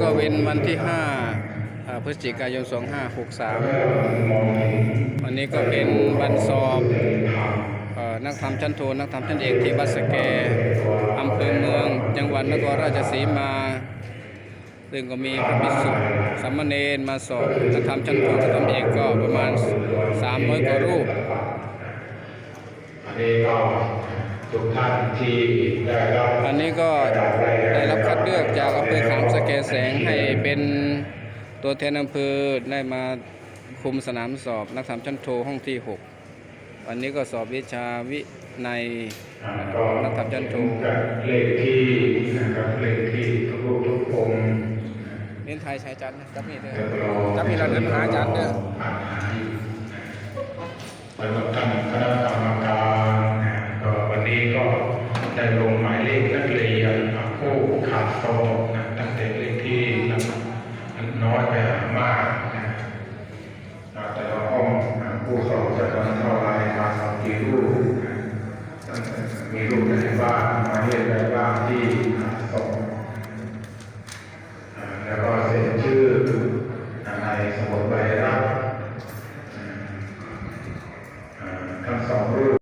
ก็เป็นวันที่5อ่าพฤศจิกายน 2563 วันนี้ก็เป็นวันสอบอนักธรรมชั้นโทนักธรรมชั้นเอกที่บัสแกอำเภอเมือง จังหวัดนครราชสีมา ซึ่งก็มีพระภิกษุสามเณรมาสอบนักธรรมชั้นโทนักธรรมเอกก็ประมาณ 300 กว่ารูป อันนี้ก็ทุกท่านที่ได้รับอันนี้ก็ได้รับคัดเลือกจากอำเภอขามสแกแสงให้เป็นตัวแทนอำเภอได้มาคุมสนามสอบนักธรรมชั้นโทห้องที่ 6 วันนี้ก็สอบวิชาวิในยอ่าเอ่ก็อนักธรรมชั้นโทเลขที่นะครับเลขที่ทุกรูปทุกองค์เน้นไทยใช้จันทร์นะจับมีดเด้อเดี๋ยวเราจับมีดเราเดินหาอาจารย์เด้อ ได้ลงหมายเลขนักเรียนผู้ขาดโตนะตั้งแต่เลขที่น้อยไปหามากนะแต่ละห้องผู้เข้าจะต้องเท่าไรมาสองกี่รูปมีรูปอะไบ้างมายเลขอะไรบ้างที่ขาดโตแล้วก็เซ็นชื่อในสมุดใบรับทั้งสองรูป